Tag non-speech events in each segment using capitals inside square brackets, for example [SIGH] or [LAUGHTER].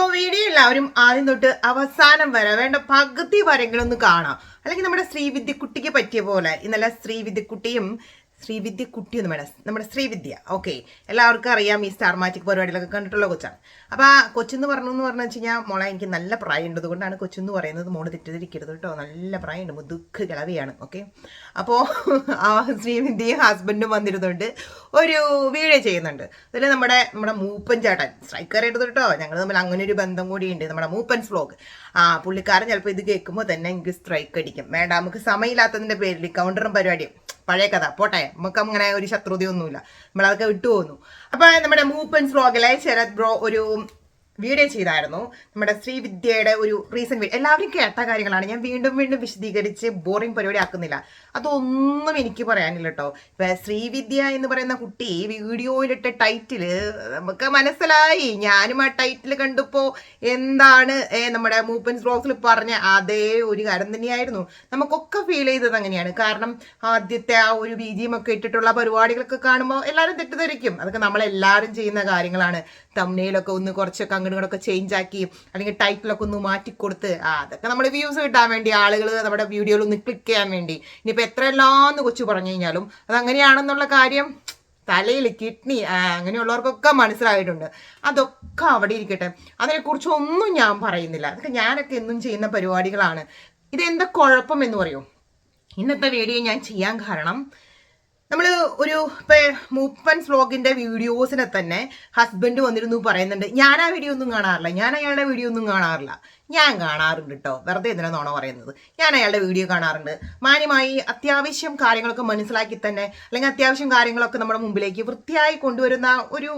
അപ്പോൾ വീഡിയോ എല്ലാവരും ആദ്യം തൊട്ട് അവസാനം വരെ വേണ്ട പകുതി വരെങ്കിലും ഒന്ന് കാണാം. അല്ലെങ്കിൽ നമ്മുടെ ശ്രീവിദ്യക്കുട്ടിക്ക് പറ്റിയ പോലെ ഇന്നലെ ശ്രീവിദ്യക്കുട്ടിയും ശ്രീവിദ്യക്കുട്ടിയൊന്നും വേണം നമ്മുടെ ശ്രീവിദ്യ. ഓക്കെ എല്ലാവർക്കും അറിയാം ഈ സ്റ്റാർ മാറ്റിക് പരിപാടികളൊക്കെ കണ്ടിട്ടുള്ള കൊച്ചാണ്. അപ്പോൾ ആ കൊച്ചെന്ന് പറഞ്ഞു എന്ന് പറഞ്ഞു വെച്ച് കഴിഞ്ഞാൽ മോളെ എനിക്ക് നല്ല പ്രായമുണ്ട് അതുകൊണ്ടാണ് കൊച്ചെന്ന് പറയുന്നത്. മോൾ തെറ്റിദ്ധരിക്കരുത് കേട്ടോ. നല്ല പ്രായമുണ്ട്. മുതുക്ക് കിളവിയാണ്. ഓക്കെ അപ്പോൾ ആ ശ്രീവിദ്യയും ഹസ്ബൻഡും വന്നിരുന്നുണ്ട്. ഒരു വീഡിയോ ചെയ്യുന്നുണ്ട്. അതിൽ നമ്മുടെ നമ്മുടെ മൂപ്പൻ ചേട്ടൻ. സ്ട്രൈക്കർ എടുത്തു കേട്ടോ. ഞങ്ങൾ തമ്മിൽ അങ്ങനെ ഒരു ബന്ധം കൂടിയുണ്ട്. നമ്മുടെ മൂപ്പൻസ് വ്ലോഗ് ആ പുള്ളിക്കാരൻ ചിലപ്പോൾ ഇത് കേൾക്കുമ്പോൾ തന്നെ എനിക്ക് സ്ട്രൈക്ക് അടിക്കും. വേണ്ട നമുക്ക് സമയമില്ലാത്തതിന്റെ പേരിൽ കൗണ്ടറും പരിപാടിയും. പഴയ കഥ. പോട്ടെ നമുക്ക് അങ്ങനെ ഒരു ശത്രുതയൊന്നുമില്ല. നമ്മളതൊക്കെ വിട്ടുപോകുന്നു. അപ്പൊ നമ്മുടെ മൂപ്പൻസ് ബ്ലോഗിലെ ശരത് ബ്രോ ഒരു വീഡിയോ ചെയ്തായിരുന്നു. നമ്മുടെ ശ്രീവിദ്യയുടെ ഒരു റീസെന്റ് വീഡിയോ എല്ലാവരും കേട്ട കാര്യങ്ങളാണ്. ഞാൻ വീണ്ടും വീണ്ടും വിശദീകരിച്ച് ബോറിംഗ് പരിപാടി ആക്കുന്നില്ല അതൊന്നും എനിക്ക് പറയാനില്ല കേട്ടോ ഇപ്പൊ ശ്രീവിദ്യ എന്ന് പറയുന്ന കുട്ടി വീഡിയോയിലിട്ട ടൈറ്റിൽ നമുക്ക് മനസ്സിലായി. ഞാനും ആ ടൈറ്റിൽ കണ്ടപ്പോ എന്താണ് നമ്മുടെ മൂപ്പൻസ് ബ്ലോഗ്സിൽ പറഞ്ഞ അതേ ഒരു കാര്യം തന്നെയായിരുന്നു. നമുക്കൊക്കെ ഫീൽ ചെയ്തത് അങ്ങനെയാണ്. കാരണം ആദ്യത്തെ ആ ഒരു ബീജിയും ഒക്കെ ഇട്ടിട്ടുള്ള പരിപാടികളൊക്കെ കാണുമ്പോൾ എല്ലാവരും തെറ്റിദ്ധരിക്കും. അതൊക്കെ നമ്മളെല്ലാവരും ചെയ്യുന്ന കാര്യങ്ങളാണ്. തമ്മിലൊക്കെ ഒന്ന് കുറച്ചൊക്കെ അങ്ങോട്ടും ചേഞ്ച് ആക്കി അല്ലെങ്കിൽ ടൈറ്റിലൊക്കെ ഒന്ന് മാറ്റിക്കൊടുത്ത് ആ അതൊക്കെ നമ്മൾ വ്യൂസ് കിട്ടാൻ വേണ്ടി ആളുകൾ നമ്മുടെ വീഡിയോയിൽ ഒന്ന് ക്ലിക്ക് ചെയ്യാൻ വേണ്ടി. ഇനിയിപ്പോൾ എത്ര എല്ലാം കൊച്ചു പറഞ്ഞു കഴിഞ്ഞാലും അത് അങ്ങനെയാണെന്നുള്ള കാര്യം തലയിൽ കിഡ്നി അങ്ങനെയുള്ളവർക്കൊക്കെ മനസ്സിലായിട്ടുണ്ട്. അതൊക്കെ അവിടെ ഇരിക്കട്ടെ. അതിനെക്കുറിച്ച് ഒന്നും ഞാൻ പറയുന്നില്ല. അതൊക്കെ ഞാനൊക്കെ എന്നും ചെയ്യുന്ന പരിപാടികളാണ്. ഇതെന്താ കുഴപ്പം എന്ന് പറയൂ. ഇന്നത്തെ വീഡിയോ ഞാൻ ചെയ്യാൻ കാരണം നമ്മൾ ഒരു ഇപ്പം മൂപ്പൻസ് ഫ്ലോഗിന്റെ വീഡിയോസിനെ തന്നെ ഹസ്ബൻഡ് വന്നിരുന്നു പറയുന്നുണ്ട്. ഞാൻ ആ വീഡിയോ ഒന്നും കാണാറില്ല. ഞാൻ അയാളുടെ വീഡിയോ ഒന്നും കാണാറില്ല. ഞാൻ കാണാറുണ്ട് കേട്ടോ വെറുതെ എന്തിനാ നോണ പറയുന്നത്? ഞാൻ അയാളുടെ വീഡിയോ കാണാറുണ്ട്. മാന്യമായി അത്യാവശ്യം കാര്യങ്ങളൊക്കെ മനസ്സിലാക്കി തന്നെ അല്ലെങ്കിൽ അത്യാവശ്യം കാര്യങ്ങളൊക്കെ നമ്മുടെ മുമ്പിലേക്ക് വൃത്തിയായി കൊണ്ടുവരുന്ന ഒരു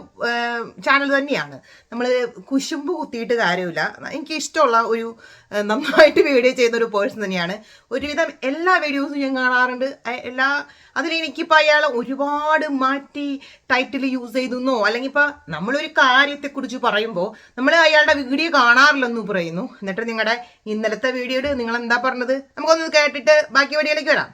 ചാനൽ തന്നെയാണ്. നമ്മൾ കുശുമ്പ് കുത്തിയിട്ട് കാര്യമില്ല. എനിക്ക് ഇഷ്ടമുള്ള ഒരു നന്നായിട്ട് വീഡിയോ ചെയ്യുന്ന ഒരു പേഴ്സൺ തന്നെയാണ്. ഒരുവിധം എല്ലാ വീഡിയോസും ഞാൻ കാണാറുണ്ട്. എല്ലാ അതിലെനിക്കിപ്പോൾ അയാൾ ഒരുപാട് മാറ്റി ടൈറ്റിൽ യൂസ് ചെയ്തെന്നോ അല്ലെങ്കിൽ ഇപ്പോൾ നമ്മളൊരു കാര്യത്തെക്കുറിച്ച് പറയുമ്പോൾ നമ്മൾ അയാളുടെ വീഡിയോ കാണാറില്ലെന്ന് പറയുന്നു. എന്നിട്ട് നിങ്ങളുടെ ഇന്നലത്തെ വീഡിയോയിൽ നിങ്ങൾ എന്താ പറഞ്ഞത്? നമുക്കൊന്ന് കേട്ടിട്ട് ബാക്കി വീഡിയോയിലേക്ക് വരാം.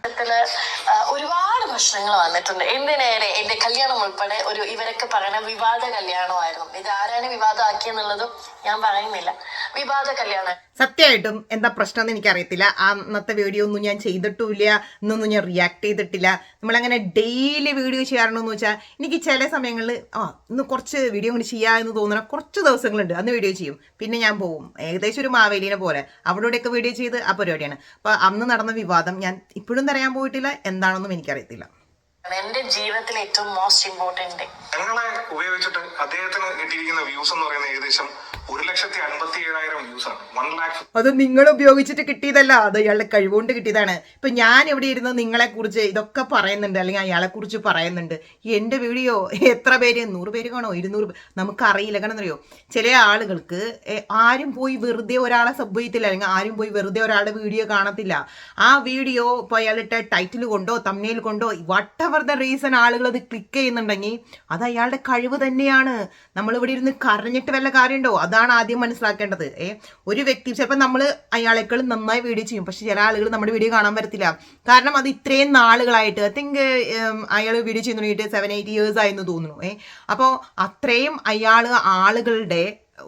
ഒരുപാട് പ്രശ്നങ്ങൾ വന്നിട്ടുണ്ട്. എന്തിനേറെ എന്റെ കല്യാണം ഉൾപ്പെടെ ഒരു ഇവരൊക്കെ പറയുന്ന വിവാദ കല്യാണമായിരുന്നു. ഇത് ആരാണ് വിവാദമാക്കിയെന്നുള്ളതും ഞാൻ പറയുന്നില്ല. വിവാദ കല്യാണം. സത്യമായിട്ടും എന്താ പ്രശ്നം എന്ന് എനിക്കറിയത്തില്ല. ആ അന്നത്തെ വീഡിയോ ഒന്നും ഞാൻ ചെയ്തിട്ടില്ല എന്നൊന്നും ഞാൻ റിയാക്ട് ചെയ്തിട്ടില്ല. നമ്മളങ്ങനെ ഡെയിലി വീഡിയോ ചെയ്യാറുണ്ടെന്ന് വെച്ചാൽ എനിക്ക് ചില സമയങ്ങളിൽ ആ ഇന്ന് കുറച്ച് വീഡിയോ കൂടി ചെയ്യാമെന്ന് തോന്നുന്ന കുറച്ച് ദിവസങ്ങളുണ്ട്. അന്ന് വീഡിയോ ചെയ്യും. പിന്നെ ഞാൻ പോകും ഏകദേശം ഒരു മാവേലിനെ പോലെ. അവിടെ ഇവിടെയൊക്കെ വീഡിയോ ചെയ്ത് ആ പരിപാടിയാണ്. അപ്പോൾ അന്ന് നടന്ന വിവാദം ഞാൻ ഇപ്പോഴും തരയാൻ പോയിട്ടില്ല. എന്താണെന്നും എനിക്കറിയത്തില്ല. എന്റെ ജീവിതത്തിൽ ഏറ്റവും മോസ്റ്റ് ഇമ്പോർട്ടന്റ് ഞങ്ങളെ ഉപയോഗിച്ചിട്ട് അദ്ദേഹത്തിന് കിട്ടിയിരിക്കുന്ന വ്യൂസ് എന്ന് പറയുന്നത് ഏകദേശം അത് നിങ്ങൾ ഉപയോഗിച്ചിട്ട് കിട്ടിയതല്ല അത് അയാളുടെ കഴിവുകൊണ്ട് കിട്ടിയതാണ്. ഇപ്പൊ ഞാൻ ഇവിടെ ഇരുന്ന് നിങ്ങളെ കുറിച്ച് ഇതൊക്കെ പറയുന്നുണ്ട് അല്ലെങ്കിൽ അയാളെ കുറിച്ച് പറയുന്നുണ്ട്? എന്റെ വീഡിയോ എത്ര പേര്? നൂറ് പേര് കാണോ ഇരുന്നൂറ് നമുക്ക് നമുക്കറിയില്ല. കാരണം അറിയോ ചില ആളുകൾക്ക് ആരും പോയി വെറുതെ ഒരാളെ സബ് ചെയ്യത്തില്ല അല്ലെങ്കിൽ ആരും പോയി വെറുതെ ഒരാളുടെ വീഡിയോ കാണത്തില്ല. ആ വീഡിയോ ഇപ്പോൾ അയാളിട്ട ടൈറ്റിൽ കൊണ്ടോ തമ്മിൽ കൊണ്ടോ വട്ട് എവർ ദ റീസൺ ആളുകൾ അത് ക്ലിക്ക് ചെയ്യുന്നുണ്ടെങ്കിൽ അത് അയാളുടെ കഴിവ് തന്നെയാണ്. നമ്മൾ ഇവിടെ ഇരുന്ന് കരഞ്ഞിട്ട് വല്ല കാര്യമുണ്ടോ? അതാണ് ആദ്യം മനസ്സിലാക്കേണ്ടത്. ഏ ഒരു വ്യക്തി ചിലപ്പോൾ നമ്മൾ അയാളെക്കാളും നന്നായി വീഡിയോ ചെയ്യും. പക്ഷെ ചില ആളുകൾ നമ്മുടെ വീഡിയോ കാണാൻ വരത്തില്ല. കാരണം അത് ഇത്രയും നാളുകളായിട്ട് ഐ തിങ്ക് അയാൾ വീഡിയോ ചെയ്യുന്ന തുടങ്ങിയിട്ട് സെവൻ എയ്റ്റ് ഇയേഴ്സ് ആയെന്ന് തോന്നുന്നു. ഏ അപ്പോൾ അത്രയും അയാൾ ആളുകളുടെ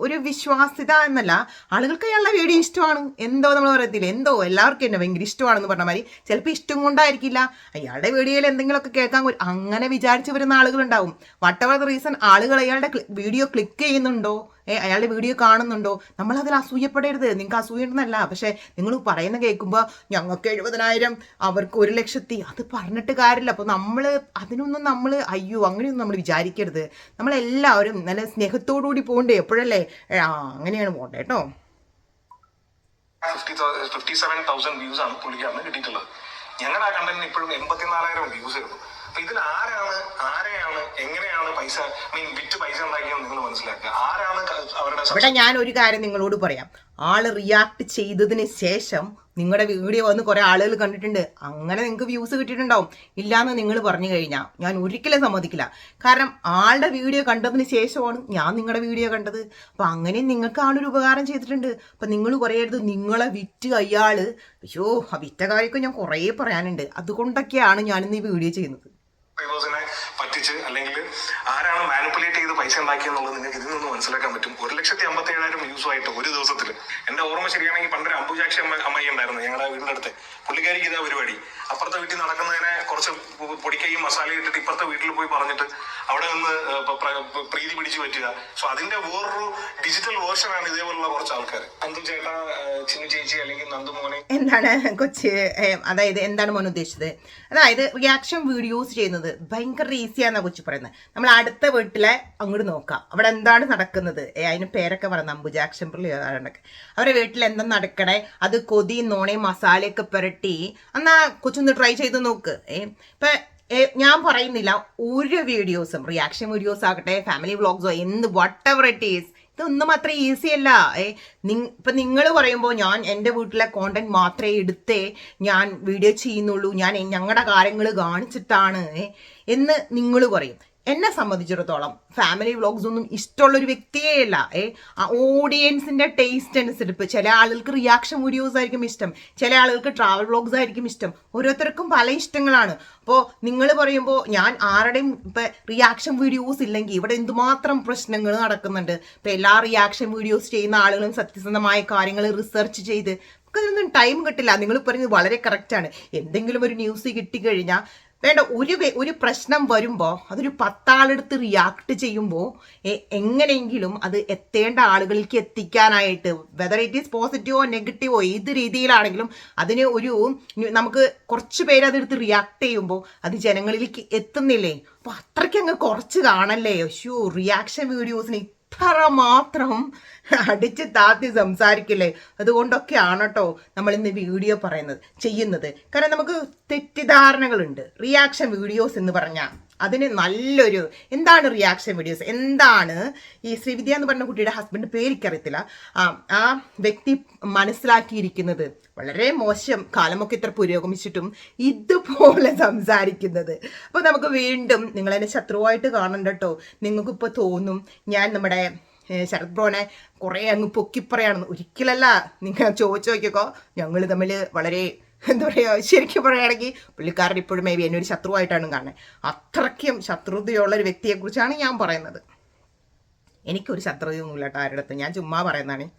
ഒരു വിശ്വാസ്യത എന്നല്ല ആളുകൾക്ക് അയാളുടെ വീഡിയോ ഇഷ്ടമാണ്. എന്തോ നമ്മൾ പറയത്തില്ല? എന്തോ? എല്ലാവർക്കും എന്നെ ഭയങ്കര ഇഷ്ടമാണെന്ന് പറഞ്ഞ മാതിരി ചിലപ്പോൾ ഇഷ്ടം കൊണ്ടായിരിക്കില്ല. അയാളുടെ വീഡിയോയിൽ എന്തെങ്കിലുമൊക്കെ കേൾക്കാൻ അങ്ങനെ വിചാരിച്ചു വരുന്ന ആളുകളുണ്ടാവും. വട്ട് എവർ റീസൺ ആളുകൾ അയാളുടെ വീഡിയോ ക്ലിക്ക് ചെയ്യുന്നുണ്ടോ? അയാളുടെ വീഡിയോ കാണുന്നുണ്ടോ? നമ്മൾ അസൂയപ്പെടരുത്. നിങ്ങൾക്ക് അസൂയുണ്ടെന്നല്ല. പക്ഷേ നിങ്ങൾ പറയുന്ന കേൾക്കുമ്പോൾ ഞങ്ങൾക്ക് എഴുപതിനായിരം അവർക്ക് ഒരു ലക്ഷത്തി അത് പറഞ്ഞിട്ട് കാര്യമില്ല. അപ്പോൾ നമ്മൾ അതിനൊന്നും നമ്മൾ അയ്യോ അങ്ങനെയൊന്നും നമ്മൾ വിചാരിക്കരുത്. നമ്മളെല്ലാവരും നല്ല സ്നേഹത്തോടുകൂടി പോകണ്ടേ? എപ്പോഴല്ലേ? അങ്ങനെയാണ് പോകണ്ടേ കേട്ടോ. ഫിഫ്റ്റി സെവൻ തൗസൻഡ് വ്യൂസ് ആണ് പുള്ളിക്കാരന് കിട്ടിയിട്ടുള്ളത്. ഞങ്ങളുടെ ആ കണ്ടന്റിന് ഇപ്പോഴും എൺപത്തിനാലായിരം വ്യൂസ് ആയിരുന്നു അപ്പൊ ഇതിൽ ആരാണ് ആരെയാണ് എങ്ങനെയാണ് പൈസ മീൻ വിറ്റ് പൈസ ഉണ്ടാക്കിയെന്ന് നിങ്ങൾ മനസ്സിലാക്കുക. ആരാണ് അവരുടെ ഇവിടെ ഞാൻ ഒരു കാര്യം നിങ്ങളോട് പറയാം. ആൾ റിയാക്ട് ചെയ്തതിന് ശേഷം നിങ്ങളുടെ വീഡിയോ വന്ന് കുറെ ആളുകൾ കണ്ടിട്ടുണ്ട്. അങ്ങനെ നിങ്ങൾക്ക് വ്യൂസ് കിട്ടിയിട്ടുണ്ടാവും. ഇല്ലാന്ന് നിങ്ങൾ പറഞ്ഞു കഴിഞ്ഞാൽ ഞാൻ ഒരിക്കലും സമ്മതിക്കില്ല. കാരണം ആളുടെ വീഡിയോ കണ്ടതിന് ശേഷമാണ് ഞാൻ നിങ്ങളുടെ വീഡിയോ കണ്ടത്. അപ്പം അങ്ങനെ നിങ്ങൾക്ക് ആളൊരു ഉപകാരം ചെയ്തിട്ടുണ്ട്. അപ്പം നിങ്ങൾ കുറയരുത് നിങ്ങളെ വിറ്റ് അയാൾ അയ്യോ ആ വിറ്റ കാര്യമൊക്കെ ഞാൻ കുറേ പറയാനുണ്ട്. അതുകൊണ്ടൊക്കെയാണ് ഞാനിന്ന് ഈ വീഡിയോ ചെയ്യുന്നത്. സബ്സ്ക്രൈബേഴ്സിനെ പറ്റിച്ച് അല്ലെങ്കിൽ ആരാണ് മാനിപ്പുലേറ്റ് ചെയ്ത് പൈസ ഉണ്ടാക്കിയെന്നുള്ളത് നിങ്ങൾക്ക് ഇതിൽ നിന്ന് മനസ്സിലാക്കാൻ പറ്റും. ഒരു ലക്ഷത്തി അമ്പത്തി ഏഴായിരം വ്യൂസുമായിട്ട് ഒരു ദിവസത്തിൽ എന്റെ ഓർമ്മ ശരിയാണെങ്കിൽ പണ്ടൊരു അമ്പുജാക്ഷി അമ്മ ഉണ്ടായിരുന്നു ഞങ്ങളുടെ വീടിന്റെ അടുത്ത് പുള്ളിക്കാരിക്ക് ഇതാ പരിപാടി. അപ്പുറത്തെ വീട്ടിൽ നടക്കുന്നതിനെ കുറച്ച് പൊടിക്കൈയും മസാല ഇട്ടിട്ട് ഇപ്പുറത്തെ വീട്ടിൽ പോയി പറഞ്ഞിട്ട് അവിടെ നിന്ന് പ്രീതി പിടിച്ചു പറ്റുക. സോ അതിന്റെ വേറൊരു ഡിജിറ്റൽ വേർഷൻ ആണ് ഇതേപോലുള്ള കുറച്ച് ആൾക്കാർ നന്ദു ചേട്ടാ ചിന്നു ചേച്ചി അല്ലെങ്കിൽ നന്ദു മോനെ. എന്താണ് കൊച്ച് അതായത് എന്താണ് മോൻ ഉദ്ദേശിച്ചത്? അതായത് റിയാക്ഷൻ വീഡിയോസ് ചെയ്യുന്നത് ഭയങ്കര ഈസിയാന്നാ കൊച്ചു പറയുന്നത്. നമ്മൾ അടുത്ത വീട്ടിലെ അങ്ങോട്ട് നോക്കാം. അവിടെ എന്താണ് നടക്കുന്നത്? ഏ, അതിന് പേരൊക്കെ പറയുന്നത് അമ്പുജാക്ഷൻ പുള്ളി അവരുടെ വീട്ടിൽ എന്താ നടക്കണേ? അത് കൊതി നോണയും മസാലയൊക്കെ പുരട്ടി. എന്നാ കൊച്ചൊന്ന് ട്രൈ ചെയ്ത് നോക്ക്. ഏ ഇപ്പൊ ഞാൻ പറയുന്നില്ല. ഒരു വീഡിയോസും റിയാക്ഷൻ വീഡിയോസ് ആകട്ടെ ഫാമിലി വ്ളോഗ്സോ എന്ത് വട്ട് എവർ ഇറ്റ് ഈസ് ഇതൊന്നും അത്ര ഈസി അല്ല. ഏ ഇപ്പം നിങ്ങൾ പറയുമ്പോൾ ഞാൻ എന്റെ വീട്ടിലെ കോണ്ടന്റ് മാത്രമേ എടുത്തേ ഞാൻ വീഡിയോ ചെയ്യുന്നുള്ളൂ ഞാൻ ഞങ്ങളുടെ കാര്യങ്ങൾ കാണിച്ചിട്ടാണ് എന്ന് നിങ്ങൾ പറയും. എന്നെ സംബന്ധിച്ചിടത്തോളം ഫാമിലി വ്ളോഗ്സ് ഒന്നും ഇഷ്ടമുള്ളൊരു വ്യക്തിയേ അല്ല. ഏ ആ ഓഡിയൻസിന്റെ ടേസ്റ്റ് അനുസരിച്ച് ചില ആളുകൾക്ക് റിയാക്ഷൻ വീഡിയോസ് ആയിരിക്കും ഇഷ്ടം. ചില ആളുകൾക്ക് ട്രാവൽ വ്ളോഗ്സ് ആയിരിക്കും ഇഷ്ടം. ഓരോരുത്തർക്കും പല ഇഷ്ടങ്ങളാണ്. അപ്പോൾ നിങ്ങൾ പറയുമ്പോൾ ഞാൻ ആരുടെയും ഇപ്പം റിയാക്ഷൻ വീഡിയോസ് ഇല്ലെങ്കിൽ ഇവിടെ എന്തുമാത്രം പ്രശ്നങ്ങൾ നടക്കുന്നുണ്ട്. ഇപ്പം എല്ലാ റിയാക്ഷൻ വീഡിയോസ് ചെയ്യുന്ന ആളുകളും സത്യസന്ധമായ കാര്യങ്ങൾ റിസർച്ച് ചെയ്ത് നമുക്കതിനൊന്നും ടൈം കിട്ടില്ല. നിങ്ങൾ പറയുന്നത് വളരെ കറക്റ്റാണ് എന്തെങ്കിലും ഒരു ന്യൂസ് കിട്ടിക്കഴിഞ്ഞാൽ വേണ്ട ഒരു ഒരു പ്രശ്നം വരുമ്പോൾ അതൊരു പത്താളെടുത്ത് റിയാക്ട് ചെയ്യുമ്പോൾ എങ്ങനെയെങ്കിലും അത് എത്തേണ്ട ആളുകളിലേക്ക് എത്തിക്കാനായിട്ട് വെദർ ഇറ്റ് ഈസ് പോസിറ്റീവോ നെഗറ്റീവോ ഏത് രീതിയിലാണെങ്കിലും അതിന് ഒരു നമുക്ക് കുറച്ച് പേര് അതെടുത്ത് റിയാക്ട് ചെയ്യുമ്പോൾ അത് ജനങ്ങളിലേക്ക് എത്തുന്നില്ലേ? അപ്പോൾ അത്രയ്ക്ക് അങ്ങ് കുറച്ച് കാണല്ലേ? ഷൂ റിയാക്ഷൻ വീഡിയോസിന് ഇത്ര മാത്രം അടിച്ച് താത്തി സംസാരിക്കില്ലേ? അതുകൊണ്ടൊക്കെയാണ് കേട്ടോ നമ്മൾ ഇന്ന് വീഡിയോ പറയുന്നത് ചെയ്യുന്നത്. കാരണം നമുക്ക് തെറ്റിദ്ധാരണകളുണ്ട്. റിയാക്ഷൻ വീഡിയോസ് എന്ന് പറഞ്ഞാൽ അതിന് നല്ലൊരു എന്താണ് റിയാക്ഷൻ വീഡിയോസ് എന്താണ് ഈ ശ്രീവിദ്യ എന്ന് പറഞ്ഞ കുട്ടിയുടെ ഹസ്ബൻഡ് പേരിക്കറിയത്തില്ല. ആ ആ വ്യക്തി മനസ്സിലാക്കിയിരിക്കുന്നത് വളരെ മോശം കാലമൊക്കെ ഇത്ര പുരോഗമിച്ചിട്ടും ഇതുപോലെ സംസാരിക്കുന്നത്. അപ്പോൾ നമുക്ക് വീണ്ടും നിങ്ങളെന്നെ ശത്രുവായിട്ട് കാണണ്ട കേട്ടോ നിങ്ങൾക്കിപ്പോൾ തോന്നും ഞാൻ നമ്മുടെ ശരത് ബ്രോനെ കുറേ അങ്ങ് പൊക്കിപ്പറയാണെന്ന്. ഒരിക്കലല്ല നിങ്ങൾ ചോദിച്ചു നോക്കിക്കോ. ഞങ്ങൾ തമ്മിൽ വളരെ എന്താ പറയുക ശരിക്കും പറയുകയാണെങ്കിൽ പുള്ളിക്കാരൻ ഇപ്പോഴും മേ ബി എന്നെ ഒരു ശത്രുവായിട്ടാണ് കാണുന്നത് അത്രയ്ക്കും ശത്രുതയുള്ള ഒരു വ്യക്തിയെക്കുറിച്ചാണ് ഞാൻ പറയുന്നത്. എനിക്കൊരു ശത്രുതയൊന്നുമില്ല കേട്ടോ ആരുടെ അടുത്ത്. ഞാൻ ചുമ്മാ പറയുന്നതാണ്.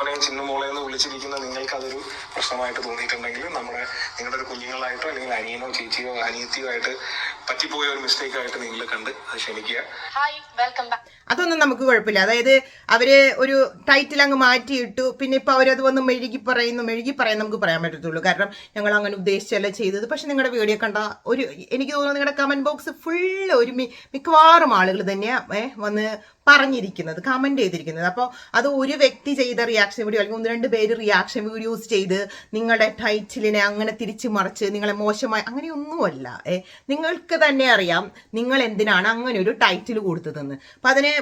മോനെയും ചിന്നു മോളെ എന്ന് വിളിച്ചിരിക്കുന്ന നിങ്ങൾക്ക് അതൊരു പ്രശ്നമായിട്ട് തോന്നിയിട്ടുണ്ടെങ്കിൽ നമ്മുടെ നിങ്ങളുടെ ഒരു കുഞ്ഞുങ്ങളായിട്ടോ അല്ലെങ്കിൽ അനിയനോ ചേച്ചിയോ അനിയത്തിയോ ആയിട്ട് പറ്റിപ്പോയ ഒരു മിസ്റ്റേക്ക് ആയിട്ട് നിങ്ങൾ കണ്ട് അത് ക്ഷമിക്കുക. ഹായ് വെൽക്കം ബാക്ക് അതൊന്നും നമുക്ക് കുഴപ്പമില്ല. അതായത് അവർ ഒരു ടൈറ്റിൽ അങ്ങ് മാറ്റിയിട്ടു പിന്നെ ഇപ്പൊ അവരത് വന്ന് മെഴുകി പറയുന്നു മെഴുകി പറയാൻ നമുക്ക് പറയാൻ പറ്റത്തുള്ളൂ. കാരണം ഞങ്ങൾ അങ്ങനെ ഉദ്ദേശിച്ചല്ല ചെയ്തത്. പക്ഷെ നിങ്ങളുടെ വീഡിയോ കണ്ട ഒരു എനിക്ക് തോന്നുന്നു നിങ്ങളുടെ കമന്റ് ബോക്സ് ഫുള്ള് ഒരു മിക്കവാറും ആളുകൾ തന്നെയാ വന്ന് പറഞ്ഞിരിക്കുന്നത് കമന്റ് ചെയ്തിരിക്കുന്നത്. അപ്പോൾ അത് ഒരു വ്യക്തി ചെയ്ത റിയാക്ഷൻ വീഡിയോ അല്ലെങ്കിൽ ഒന്ന് രണ്ട് പേര് റിയാക്ഷൻ വീഡിയോസ് ചെയ്ത് നിങ്ങളുടെ ടൈറ്റിലിനെ അങ്ങനെ തിരിച്ചു മറിച്ച് നിങ്ങളെ മോശമായി അങ്ങനെയൊന്നുമല്ല ഏ. നിങ്ങൾക്ക് തന്നെ അറിയാം നിങ്ങൾ എന്തിനാണ് അങ്ങനെ ഒരു ടൈറ്റിൽ കൊടുത്തതെന്ന്. അപ്പം അതിന്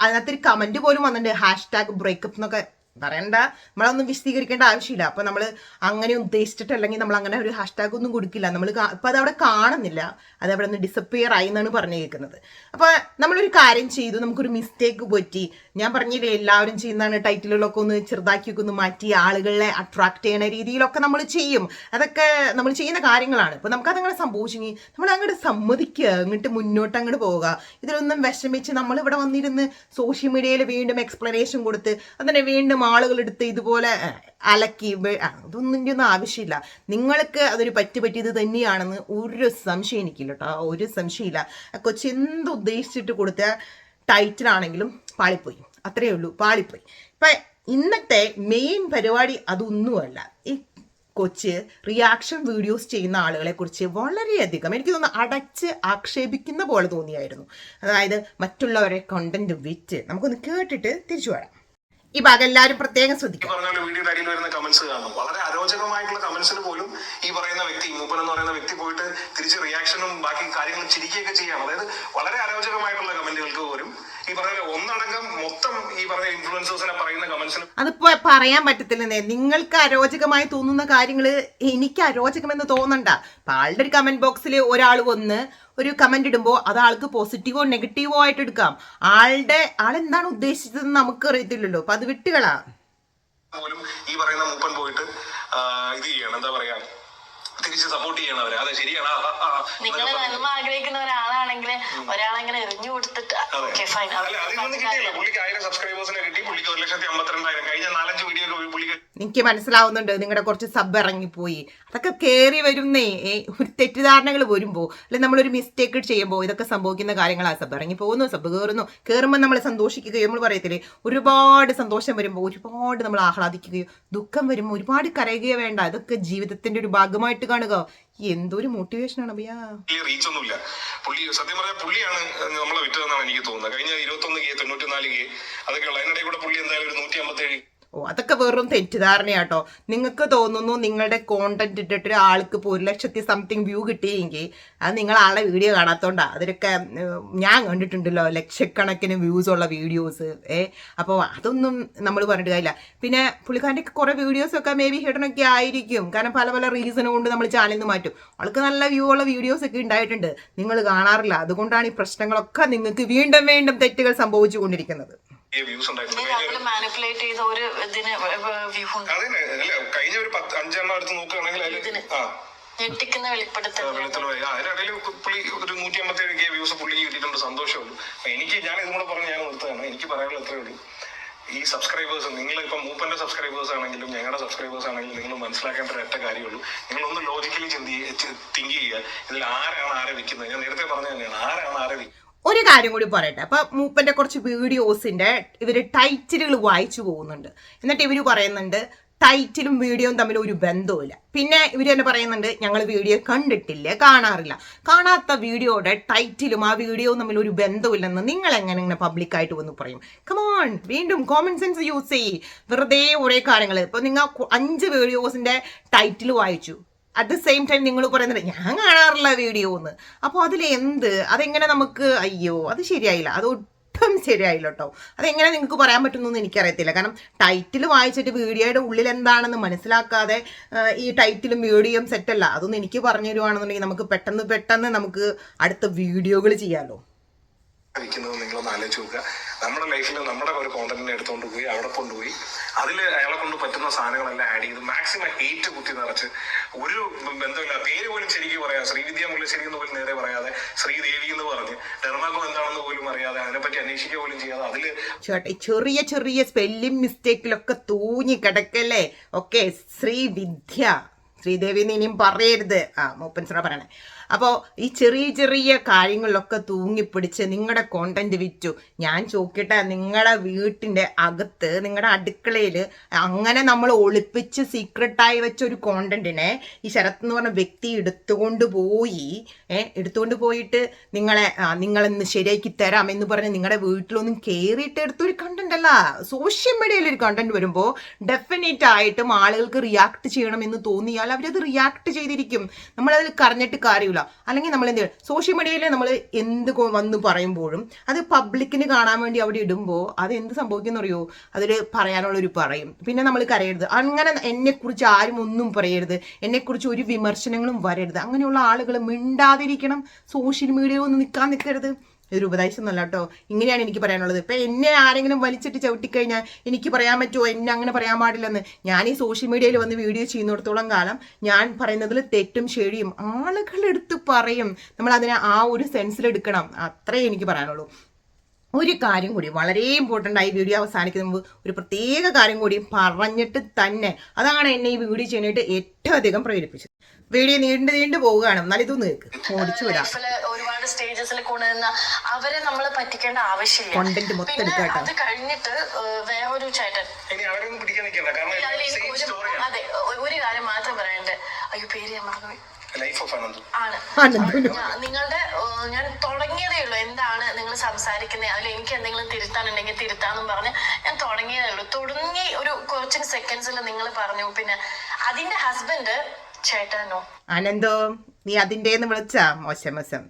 അതിനകത്തൊരു കമന്റ് പോലും വന്നിട്ടുണ്ട്. ഹാഷ് ടാഗ് ബ്രേക്കപ്പ് എന്നൊക്കെ പറയണ്ട. നമ്മളൊന്നും വിശദീകരിക്കേണ്ട ആവശ്യമില്ല. അപ്പൊ നമ്മൾ അങ്ങനെ ഉദ്ദേശിച്ചിട്ട് അല്ലെങ്കിൽ നമ്മൾ അങ്ങനെ ഒരു ഹാഷ്ടാഗ് ഒന്നും കൊടുക്കില്ല. നമ്മൾ ഇപ്പൊ അത് അവിടെ കാണുന്നില്ല. അത് അവിടെ നിന്ന് ഡിസപ്പിയർ ആയി എന്നാണ് പറഞ്ഞു കേൾക്കുന്നത് അപ്പൊ നമ്മളൊരു കാര്യം ചെയ്തു. നമുക്കൊരു മിസ്റ്റേക്ക് പറ്റി. ഞാൻ പറഞ്ഞില്ലേ എല്ലാവരും ചെയ്യുന്നതാണ് ടൈറ്റിലുകളൊക്കെ ഒന്ന് ചെറുതാക്കിയൊക്കെ ഒന്ന് മാറ്റി ആളുകളെ അട്രാക്ട് ചെയ്യുന്ന രീതിയിലൊക്കെ നമ്മൾ ചെയ്യും. അതൊക്കെ നമ്മൾ ചെയ്യുന്ന കാര്യങ്ങളാണ്. ഇപ്പൊ നമുക്കതങ്ങനെ സംഭവിച്ചെങ്കിൽ നമ്മൾ അങ്ങോട്ട് സമ്മതിക്കുക. അങ്ങോട്ട് മുന്നോട്ട് അങ്ങോട്ട് പോവുക. ഇതിലൊന്നും വിഷമിച്ച് നമ്മൾ ഇവിടെ വന്നിരുന്ന് സോഷ്യൽ മീഡിയയിൽ വീണ്ടും എക്സ്പ്ലനേഷൻ കൊടുത്ത് അതിനെ വീണ്ടും ആളുകളെടുത്ത് ഇതുപോലെ അലക്കി അതൊന്നും ഒന്നും ആവശ്യമില്ല. നിങ്ങൾക്ക് അതൊരു പറ്റി പറ്റിയത് തന്നെയാണെന്ന് ഒരു സംശയം എനിക്കില്ല കേട്ടോ ഒരു സംശയമില്ല. കൊച്ചി എന്ത് ഉദ്ദേശിച്ചിട്ട് കൊടുത്ത ടൈറ്റിലാണെങ്കിലും പാളിപ്പോയി. അത്രയേ ഉള്ളൂ പാളിപ്പോയി. ഇപ്പം ഇന്നത്തെ മെയിൻ പരിപാടി അതൊന്നുമല്ല. ഈ കൊച്ച് റിയാക്ഷൻ വീഡിയോസ് ചെയ്യുന്ന ആളുകളെ കുറിച്ച് വളരെയധികം എനിക്ക് തോന്നുന്നു അടച്ച് ആക്ഷേപിക്കുന്ന പോലെ തോന്നിയായിരുന്നു. അതായത് മറ്റുള്ളവരെ കണ്ടന്റ് വിറ്റ് നമുക്കൊന്ന് കേട്ടിട്ട് തിരിച്ചു വരാം. ഈ ഭാഗം എല്ലാവരും പ്രത്യേകം അടിയിൽ വരുന്ന കമന്റ്സ് കാണും വളരെ പോലും ഈ പറയുന്ന വ്യക്തി മൂപ്പൻ വ്യക്തി പോയിട്ട് റിയാക്ഷനും ബാക്കി കാര്യങ്ങളും ചിരിക്കുകയൊക്കെ ചെയ്യാം. അതായത് വളരെ അരോചകമായിട്ടുള്ള കമന്റുകൾക്ക് പോലും ഈ ഒന്നടങ്കം മൊത്തം ഈ ഇൻഫ്ലുവൻസേഴ്സിനെ പറയുന്ന കമന്റ്സിന് അതിപ്പോ പറയാൻ പറ്റത്തില്ലെന്നേ. നിങ്ങൾക്ക് അരോചകമായി തോന്നുന്ന കാര്യങ്ങൾ എനിക്ക് അരോചകമെന്ന് തോന്നണ്ട. ആളുടെ ഒരു കമന്റ് ബോക്സിൽ ഒരാൾ വന്ന് ഒരു കമന്റ് ഇടുമ്പോൾ അത് ആൾക്ക് പോസിറ്റീവോ നെഗറ്റീവോ ആയിട്ട് എടുക്കാം. ആളുടെ ആളെന്താണ് ഉദ്ദേശിച്ചതെന്ന് നമുക്ക് അറിയത്തില്ലല്ലോ. അപ്പൊ അത് വിട്ടുകളാ. പോലും ഈ പറയുന്ന മൂപ്പൻ പോയിട്ട് ഇത് ചെയ്യണം. എന്താ പറയാ? തിരിച്ച് സപ്പോർട്ട് ചെയ്യണം അവരെ അതെ ശരിയാണ്. നിങ്ങൾ. നന്മ ആഗ്രഹിക്കുന്ന ഒരാളാണെങ്കിൽ ഒരാളെങ്ങനെ എറിഞ്ഞു കൊടുത്തിട്ട് അല്ല അതിനൊന്നും നിന്ന് കിട്ടിയില്ല. പുള്ളിക്ക് ആയിരം സബ്സ്ക്രൈബേഴ്സിനെ കിട്ടി. പുള്ളിക്ക് ഒരു ലക്ഷത്തി അമ്പത്തിരണ്ടായിരം കഴിഞ്ഞ നാലഞ്ച് വീഡിയോ ഒക്കെ പുള്ളിക്ക് എനിക്ക് മനസ്സിലാവുന്നുണ്ട് നിങ്ങളുടെ കുറച്ച് സബ് ഇറങ്ങിപ്പോയി. അതൊക്കെ കയറി വരുന്നേ. ഒരു തെറ്റിദ്ധാരണകൾ വരുമ്പോൾ അല്ലെങ്കിൽ നമ്മളൊരു മിസ്റ്റേക്ക് ചെയ്യുമ്പോൾ ഇതൊക്കെ സംഭവിക്കുന്ന കാര്യങ്ങളാണ് സബ് ഇറങ്ങി പോകുന്നു സബ് കയറുന്നു കയറുമ്പോൾ നമ്മൾ സന്തോഷിക്കുകയും നമ്മൾ പറയത്തില്ലേ ഒരുപാട് സന്തോഷം വരുമ്പോൾ ഒരുപാട് നമ്മൾ ആഹ്ലാദിക്കുകയോ ദുഃഖം വരുമ്പോൾ ഒരുപാട് കരയുകയോ വേണ്ട. ഇതൊക്കെ ജീവിതത്തിന്റെ ഒരു ഭാഗമായിട്ട് കാണുക. എന്തൊരു മോട്ടിവേഷനാണ് ആണ് റീച്ച് ഒന്നുമില്ല. പുള്ളി സത്യം പറഞ്ഞാൽ പുള്ളിയാണ് നമ്മളെ വിറ്റതെന്നാണ് എനിക്ക് തോന്നുന്നത്. കഴിഞ്ഞ ഇരുപത്തൊന്ന് കെ തൊണ്ണൂറ്റി നാല് കെ അതൊക്കെയുള്ള. അതിനിടയിൽ കൂടെ പുള്ളി എന്തായാലും ഒരു നൂറ്റി അമ്പത്തേഴ് ഓ അതൊക്കെ വെറും തെറ്റിദ്ധാരണയാട്ടോ. നിങ്ങൾക്ക് തോന്നുന്നു നിങ്ങളുടെ കോണ്ടന്റ് ഇട്ടിട്ട് ആൾക്ക് ഇപ്പോൾ ഒരു ലക്ഷത്തി സംതിങ് വ്യൂ കിട്ടിയെങ്കിൽ അത് നിങ്ങൾ ആളെ വീഡിയോ കാണാത്തോണ്ടാ. അതിലൊക്കെ ഞാൻ കണ്ടിട്ടുണ്ടല്ലോ ലക്ഷക്കണക്കിന് വ്യൂസ് ഉള്ള വീഡിയോസ് ഏ. അപ്പോൾ അതൊന്നും നമ്മൾ പറഞ്ഞിട്ട് കാര്യമില്ല. പിന്നെ പുള്ളിക്കാരന്റെ കുറേ വീഡിയോസൊക്കെ മേ ബി ഹിഡനൊക്കെ ആയിരിക്കും. കാരണം പല പല റീസൺ കൊണ്ട് നമ്മൾ ചാനലിൽ നിന്ന് മാറ്റും. ആൾക്ക് നല്ല വ്യൂ ഉള്ള വീഡിയോസൊക്കെ ഉണ്ടായിട്ടുണ്ട്. നിങ്ങൾ കാണാറില്ല. അതുകൊണ്ടാണ് ഈ പ്രശ്നങ്ങളൊക്കെ നിങ്ങൾക്ക് വീണ്ടും വീണ്ടും തെറ്റുകൾ സംഭവിച്ചു കൊണ്ടിരിക്കുന്നത്. വ്യൂസ് മാനിപ്പുലേറ്റ് ചെയ്ത ഒരു ഇതിന് വ്യൂ ഉണ്ട്. അല്ല കഴിഞ്ഞ ഒരു പത്ത് അഞ്ചെണ്ണം എടുത്ത് നോക്കുകയാണെങ്കിൽ അതിൽ ഇതിന്. ആ. ഞെട്ടിക്കുന്ന വെളിപ്പെടുത്തൽ വെളുത്തുള്ള അതിനിടയിൽ പുള്ളി ഒരു നൂറ്റി അമ്പത്തേഴ് കെ വ്യൂസ് പുള്ളിക്ക് കിട്ടിയിട്ടുണ്ട്. സന്തോഷമുള്ളൂ. എനിക്ക് ഞാൻ ഇതും കൂടെ പറഞ്ഞ് ഞാൻ നിർത്തുകയാണ്. എനിക്ക് പറയാനുള്ള അത്രേ ഉള്ളൂ. ഈ സബ്സ്ക്രൈബേഴ്സ് നിങ്ങൾ ഇപ്പൊ മൂപ്പന്റെ സബ്സ്ക്രൈബേഴ്സ് ആണെങ്കിലും ഞങ്ങളുടെ സബ്സ്ക്രൈബേഴ്സ് ആണെങ്കിലും നിങ്ങൾ മനസ്സിലാക്കേണ്ട ഒരൊറ്റ കാര്യമുള്ളൂ. നിങ്ങൾ ഒന്ന് ലോജിക്കലി ചിന്തി തിങ്ക് ചെയ്യുക. ഇതിൽ ആരാണ് ആരെ വിൽക്കുന്നത് ഞാൻ നേരത്തെ പറഞ്ഞ തന്നെയാണ് ആരാണ് ആരെ വിൽക്കുന്നത് ഒരു കാര്യം കൂടി പറയട്ടെ. അപ്പൊ മൂപ്പന്റെ കുറച്ച് വീഡിയോസിന്റെ ഇവർ ടൈറ്റിലുകൾ വായിച്ചു പോകുന്നുണ്ട്. എന്നിട്ട് ഇവർ പറയുന്നുണ്ട് ടൈറ്റിലും വീഡിയോയും തമ്മിൽ ഒരു ബന്ധവുമില്ല. പിന്നെ ഇവർ തന്നെ പറയുന്നുണ്ട് ഞങ്ങൾ വീഡിയോ കണ്ടിട്ടില്ല കാണാറില്ല. കാണാത്ത വീഡിയോയുടെ ടൈറ്റിലും ആ വീഡിയോയും തമ്മിൽ ഒരു ബന്ധമില്ലെന്ന് നിങ്ങൾ എങ്ങനെ ഇങ്ങനെ പബ്ലിക്കായിട്ട് വന്ന് പറയും? കമോൺ വീണ്ടും കോമൺ സെൻസ് യൂസ് ചെയ്യ്. വെറുതെ ഒരേ കാര്യങ്ങൾ ഇപ്പൊ നിങ്ങൾ അഞ്ച് വീഡിയോസിന്റെ ടൈറ്റിൽ വായിച്ചു. അറ്റ് ദ സെയിം ടൈം നിങ്ങൾ പറയുന്നുണ്ട് ഞാൻ കാണാറില്ല വീഡിയോ എന്ന് അപ്പോൾ അതിൽ എന്ത്? അതെങ്ങനെ നമുക്ക് അയ്യോ അത് ശരിയായില്ല. അത് ഒട്ടും ശരിയായില്ല കേട്ടോ. അതെങ്ങനെ നിങ്ങൾക്ക് പറയാൻ പറ്റുമെന്നൊന്നും എനിക്കറിയത്തില്ല. കാരണം ടൈറ്റിൽ വായിച്ചിട്ട് വീഡിയോയുടെ ഉള്ളിൽ എന്താണെന്ന് മനസ്സിലാക്കാതെ ഈ ടൈറ്റിലും വീഡിയോയും സെറ്റല്ല അതൊന്നും എനിക്ക് പറഞ്ഞു തരുവാണെന്നുണ്ടെങ്കിൽ നമുക്ക് പെട്ടെന്ന് പെട്ടെന്ന് നമുക്ക് അടുത്ത വീഡിയോകൾ ചെയ്യാമല്ലോ വിൽക്കുന്നത് നിങ്ങളൊന്ന് ആലോചിച്ച് നോക്കുക. നമ്മുടെ ലൈഫിൽ നമ്മുടെ ഒരു കോണ്ടന്റിനെ എടുത്തുകൊണ്ട് പോയി അവിടെ കൊണ്ടുപോയി അതിൽ അയാളെ കൊണ്ട് പറ്റുന്ന സാധനങ്ങളെല്ലാം ആഡ് ചെയ്ത് മാക്സിമം ഹേറ്റ് കുത്തി നിറച്ച് ഒരു ബന്ധമില്ല. പേര് പോലും ശരിക്കും പറയാം ശ്രീവിദ്യ മുല്ലശ്ശേരി എന്ന് പോലും നേരെ പറയാതെ ശ്രീദേവി എന്ന് പറഞ്ഞ് ഡെർമാഗോ എന്താണെന്ന് പോലും അറിയാതെ അതിനെപ്പറ്റി അന്വേഷിക്കുക പോലും ചെയ്യാതെ അതിൽ ചേട്ടാ ചെറിയ ചെറിയ സ്പെല്ലിംഗ് മിസ്റ്റേക്കിലൊക്കെ തൂങ്ങി കിടക്കല്ലേ? ഓക്കെ ശ്രീവിദ്യ. ശ്രീദേവി എന്ന് ഇനിയും പറയരുത്. ആ മൂപ്പൻസിനോട് പറയണേ. അപ്പോൾ ഈ ചെറിയ ചെറിയ കാര്യങ്ങളിലൊക്കെ തൂങ്ങിപ്പിടിച്ച് നിങ്ങളുടെ കോണ്ടന്റ് വിറ്റു. ഞാൻ ചോക്കിട്ട നിങ്ങളുടെ വീട്ടിന്റെ അകത്ത് നിങ്ങളുടെ അടുക്കളയിൽ അങ്ങനെ നമ്മൾ ഒളിപ്പിച്ച് സീക്രട്ടായി വെച്ച ഒരു കോണ്ടന്റിനെ ഈ ശരത് എന്ന് പറഞ്ഞ വ്യക്തി എടുത്തുകൊണ്ട് പോയി എടുത്തുകൊണ്ട് പോയിട്ട് നിങ്ങളെ നിങ്ങളെന്ന് ശരിയാക്കി തരാം എന്ന് പറഞ്ഞ് നിങ്ങളുടെ വീട്ടിലൊന്നും കയറിയിട്ട് എടുത്തൊരു കണ്ടന്റ് അല്ല. സോഷ്യൽ മീഡിയയിൽ ഒരു കണ്ടന്റ് വരുമ്പോൾ ഡെഫിനറ്റ് ആയിട്ടും ആളുകൾക്ക് റിയാക്ട് ചെയ്യണം എന്ന് തോന്നിയാൽ അവരത് റിയാക്ട് ചെയ്തിരിക്കും. നമ്മളതിൽ കറഞ്ഞിട്ട് കാര്യമില്ല. അല്ലെങ്കിൽ നമ്മൾ എന്ത് സോഷ്യൽ മീഡിയയിൽ നമ്മൾ എന്ത് വന്ന് പറയുമ്പോഴും അത് പബ്ലിക്കിന് കാണാൻ വേണ്ടി അവിടെ ഇടുമ്പോൾ അത് എന്ത് സംഭവിക്കുന്ന അറിയോ അതിൽ പറയാനുള്ളൊരു പറയും. പിന്നെ നമ്മൾ കരയരുത്. അങ്ങനെ എന്നെക്കുറിച്ച് ആരും ഒന്നും പറയരുത്. എന്നെക്കുറിച്ച് ഒരു വിമർശനങ്ങളും വരരുത്. അങ്ങനെയുള്ള ആളുകൾ മിണ്ടാതിരിക്കണം. സോഷ്യൽ മീഡിയയിൽ ഒന്നും നിൽക്കാൻ നിൽക്കരുത്. ഇതൊരു ഉപദേശം എന്നല്ല കേട്ടോ. ഇങ്ങനെയാണ് എനിക്ക് പറയാനുള്ളത്. ഇപ്പം എന്നെ ആരെങ്കിലും വലിച്ചിട്ട് ചവിട്ടിക്കഴിഞ്ഞാൽ എനിക്ക് പറയാൻ പറ്റുമോ എന്നെ അങ്ങനെ പറയാൻ പാടില്ലെന്ന്. ഞാൻ ഈ സോഷ്യൽ മീഡിയയിൽ വന്ന് വീഡിയോ ചെയ്യുന്നിടത്തോളം കാലം ഞാൻ പറയുന്നതിൽ തെറ്റും ശരിയും ആളുകളെടുത്ത് പറയും. നമ്മൾ അതിനെ ആ ഒരു സെൻസിൽ എടുക്കണം. അത്രേ എനിക്ക് പറയാനുള്ളൂ. ഒരു കാര്യം കൂടി വളരെ ഇമ്പോർട്ടന്റ് ആയി വീഡിയോ അവസാനിക്കുന്ന മുമ്പ് ഒരു പ്രത്യേക കാര്യം കൂടി പറഞ്ഞിട്ട് തന്നെ അതാണ് എന്നെ ഈ വീഡിയോ ചെയ്യാനായിട്ട് ഏറ്റവും അധികം പ്രേരിപ്പിച്ചത്. വീഡിയോ നീണ്ടു നീണ്ടു പോവുകയാണ്. എന്നാലും ഇതൊന്ന് കേൾക്ക് ഓടിച്ചു വിടാം. ഒരുപാട് സ്റ്റേജസിൽ കൊണ്ടുവരുന്ന അവരെ നമ്മൾ പറ്റിക്കേണ്ട ആവശ്യമില്ല. പിന്നെ അത് കഴിഞ്ഞിട്ട് വേറെ വേറൊരു ചേട്ടൻ. ഇനി അവരൊന്നും പിടിക്കാൻ നിൽക്കണ്ട. കാരണം അതിൽ ഒരു സ്റ്റോറിയാണ് അതെ ഒരു കാര്യം മാത്രം പറയണ്ടേ. അയ്യോ പേര് ഞാൻ മറന്നു ലൈഫ് ഓഫ് അനന്ത് ആണ്. നിങ്ങളുടെ ഞാൻ തുടങ്ങിയതേ ഉള്ളൂ. എന്താണ് നിങ്ങൾ സംസാരിക്കുന്നത് അതിൽ എനിക്ക് എന്തെങ്കിലും തിരുത്താനുണ്ടെങ്കിൽ തിരുത്താന്നും പറഞ്ഞ് ഞാൻ തുടങ്ങിയതേ ഉള്ളൂ. തുടങ്ങി ഒരു കുറച്ച് സെക്കൻഡ്സിൽ നിങ്ങൾ പറഞ്ഞു. പിന്നെ അതിന്റെ ഹസ്ബൻഡ് ചേട്ടനോ? ആനന്ദോ. നീ അതിന്റെന്ന് വിളിച്ചാ. മോശം മോശം.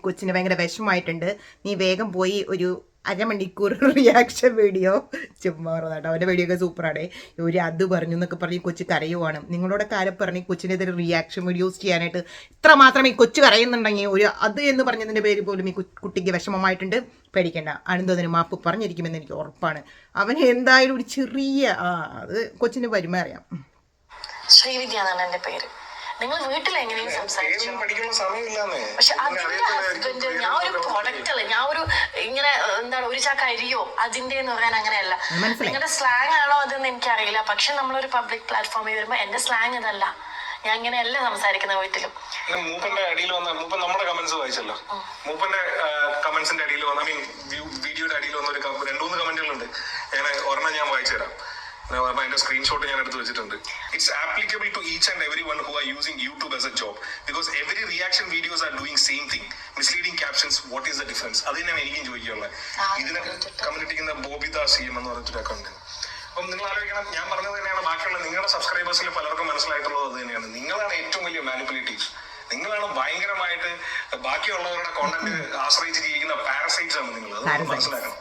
കൊച്ചിന് ഭയങ്കര വിഷമമായിട്ടുണ്ട്. നീ വേഗം പോയി ഒരു അരമണിക്കൂർ [LAUGHS] റിയാക്ഷൻ വീഡിയോ ചുമ്മാ പറഞ്ഞാട്ടോ അവന്റെ വീഡിയോ ഒക്കെ സൂപ്പറാണ് ഒരു അത് പറഞ്ഞു എന്നൊക്കെ പറഞ്ഞ് കൊച്ചു കരയുവാണ്. നിങ്ങളോട് കാര്യം പറഞ്ഞ് കൊച്ചിനെതിരെ റിയാക്ഷൻ വീഡിയോസ് ചെയ്യാനായിട്ട്? ഇത്ര മാത്രം ഈ കൊച്ചു കരയുന്നുണ്ടെങ്കിൽ ഒരു അത് എന്ന് പറഞ്ഞതിന്റെ പേര് പോലും ഈ കുട്ടിക്ക് വിഷമമായിട്ടുണ്ട്. പേടിക്കേണ്ട. അനന്ത് അതിന് മാപ്പ് പറഞ്ഞിരിക്കുമെന്ന് എനിക്ക് ഉറപ്പാണ്. അവന് എന്തായാലും ഒരു ചെറിയ ആ അത് കൊച്ചിന് വരുമ അറിയാം. ഉം. ശ്രീവിദ്യ എന്നാണ് എന്റെ പേര്. നിങ്ങൾ വീട്ടിൽ എങ്ങനെയും സംസാരിച്ചു? പഠിക്കുന്ന സമയമില്ലാന്നേ. പക്ഷെ അതിന്റെ ഹസ്ബൻഡ് ഞാൻ ഒരു പ്രൊഡക്റ്റ് അല്ല ഞാൻ ഒരു ഇങ്ങനെ എന്താണ് ഒരു ചാക്ക അരിയോ അതിന്റെ എന്ന് പറയാൻ അങ്ങനെയല്ല. നിങ്ങളുടെ സ്ലാങ് ആണോ അതെന്ന് എനിക്കറിയില്ല. പക്ഷെ നമ്മളൊരു പബ്ലിക് പ്ലാറ്റ്ഫോമിൽ വരുമ്പോ എന്റെ സ്ലാങ് ഇതല്ല. ഞാൻ ഇങ്ങനെയല്ല സംസാരിക്കുന്ന വീട്ടിലും. മൂപ്പന്റെ അടിയിൽ വന്ന മൂപ്പൻ നമ്മുടെ കമന്റ്സ് വായിച്ചല്ലോ. മൂപ്പന്റെ കമന്റ്സിന്റെ അടിയിൽ വന്ന ഐ മീൻ വീഡിയോയുടെ അടിയിൽ വന്ന ഒരു രണ്ടു മൂന്ന് കമന്റുകളുണ്ട് ഞാൻ ഒരെണ്ണം ഞാൻ വായിച്ചു തരാം ഞാൻ പറഞ്ഞ അതിന്റെ സ്ക്രീൻഷോട്ട് ഞാൻ എടുത്ത് വെച്ചിട്ടുണ്ട്. It's applicable to each and every one who are using YouTube as a job because every reaction videos are doing same thing misleading captions what is the difference അത് തന്നെയാണ് എനിക്കും ചോദിക്കാനുള്ളത് ഇതിനെ കമന്റ് ഇട്ടിരിക്കുന്ന ബോബിത സി എം എന്ന് പറഞ്ഞിട്ടൊരു account അപ്പം നിങ്ങൾ ആലോചിക്കണം ഞാൻ പറഞ്ഞത് തന്നെയാണ് ബാക്കിയുള്ള നിങ്ങളുടെ സബ്സ്ക്രൈബേഴ്സിൽ പലർക്കും മനസ്സിലായിട്ടുള്ളത് അത് തന്നെയാണ്. നിങ്ങളാണ് ഏറ്റവും വലിയ മാനിപ്പുലേറ്റീവ്സ് നിങ്ങളാണ് ഭയങ്കരമായിട്ട് ബാക്കിയുള്ളവരുടെ കോണ്ടന്റ് ആശ്രയിച്ച് ജീവിക്കുന്ന പാരസൈറ്റ്സ് ആണ് നിങ്ങൾ അത്. മനസ്സിലാക്കണം.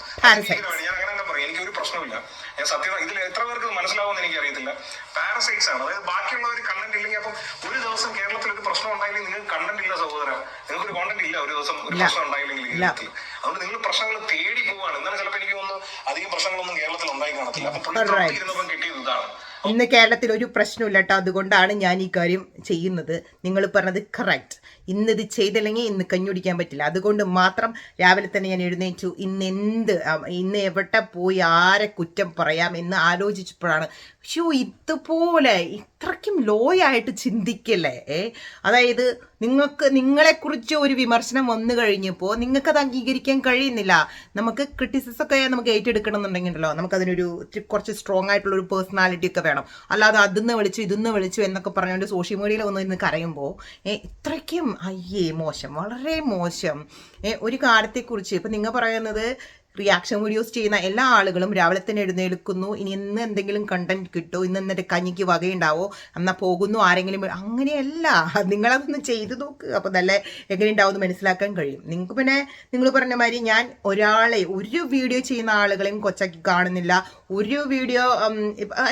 പ്രശ്നമില്ല. ഞാൻ സത്യത ഇതിൽ എത്ര പേർക്ക് മനസ്സിലാവുമെന്ന് എനിക്ക് അറിയത്തില്ല പാരസൈറ്റ്സ് ആണ്. അതായത് ബാക്കിയുള്ളവർ കണ്ടന്റ് ഇല്ലെങ്കിൽ അപ്പം ഒരു ദിവസം കേരളത്തിൽ ഒരു പ്രശ്നം ഉണ്ടായില്ലെങ്കിൽ നിങ്ങൾക്ക് കണ്ടന്റ് ഇല്ല സഹോദര. നിങ്ങൾക്ക് ഒരു കോണ്ടന്റ് ഇല്ല ഒരു ദിവസം ഒരു പ്രശ്നം ഉണ്ടായില്ലെങ്കിൽ കേരളത്തിൽ. അതുകൊണ്ട് നിങ്ങൾ പ്രശ്നങ്ങൾ തേടി പോവാണ്. എന്നാലും ചിലപ്പോൾ എനിക്ക് തോന്നുന്നു അധികം പ്രശ്നങ്ങളൊന്നും കേരളത്തിൽ ഉണ്ടായി കാണത്തില്ല. അപ്പൊ പുള്ളി. ഇരുന്നപ്പം കിട്ടിയത് ഇതാണ്. ഇന്ന് കേരളത്തിൽ ഒരു പ്രശ്നമില്ല കേട്ടോ അതുകൊണ്ടാണ് ഞാൻ ഈ കാര്യം ചെയ്യുന്നത്. നിങ്ങൾ പറഞ്ഞത് കറക്റ്റ് ഇന്ന് ഇത് ചെയ്തില്ലെങ്കിൽ ഇന്ന് കഞ്ഞുടിക്കാൻ പറ്റില്ല. അതുകൊണ്ട് മാത്രം രാവിലെ തന്നെ ഞാൻ എഴുന്നേറ്റു. ഇന്ന് എന്ത് ഇന്ന് എവിടെ പോയി ആരെ കുറ്റം പറയാം എന്ന് ആലോചിച്ചപ്പോഴാണ് ഷോ ഇതുപോലെ ഇത്രയ്ക്കും ലോ ആയിട്ട് ചിന്തിക്കല്ലേ അതായത് നിങ്ങൾക്ക് നിങ്ങളെക്കുറിച്ച് ഒരു വിമർശനം വന്നു കഴിഞ്ഞപ്പോൾ നിങ്ങൾക്കത് അംഗീകരിക്കാൻ കഴിയുന്നില്ല. നമുക്ക് ക്രിറ്റിസിസൊക്കെ നമുക്ക് ഏറ്റെടുക്കണം എന്നുണ്ടെങ്കിലോ നമുക്കതിനൊരു കുറച്ച് സ്ട്രോങ് ആയിട്ടുള്ള ഒരു പേഴ്സണാലിറ്റി ഒക്കെ വേണം. അല്ലാതെ അതിന്ന് വിളിച്ചു ഇതിന്ന് വിളിച്ചു എന്നൊക്കെ പറഞ്ഞുകൊണ്ട് സോഷ്യൽ മീഡിയയിൽ വന്ന് ഇന്ന് കരയുമ്പോൾ ഇത്രയ്ക്കും അയ്യേ മോശം വളരെ മോശം. ഒരു കാര്യത്തെക്കുറിച്ച് ഇപ്പം നിങ്ങൾ പറയുന്നത് റിയാക്ഷൻ വീഡിയോസ് ചെയ്യുന്ന എല്ലാ ആളുകളും രാവിലെ തന്നെ എഴുന്നേൽക്കുന്നു. ഇനി ഇന്ന് എന്തെങ്കിലും കണ്ടന്റ് കിട്ടുമോ ഇന്ന് എന്നിട്ട് കഞ്ഞിക്ക് വകയുണ്ടാവോ? എന്നാൽ പോകുന്നു ആരെങ്കിലും? അങ്ങനെയല്ല. നിങ്ങളതൊന്ന് ചെയ്തു നോക്ക്. അപ്പോൾ നല്ല എങ്ങനെ ഉണ്ടാവും എന്ന് മനസ്സിലാക്കാൻ കഴിയും. നിങ്ങൾക്ക് പിന്നെ നിങ്ങൾ പറഞ്ഞ മാതിരി ഞാൻ ഒരാളെ ഒരു വീഡിയോ ചെയ്യുന്ന ആളുകളെയും കൊച്ചാക്കി കാണുന്നില്ല. ഒരു വീഡിയോ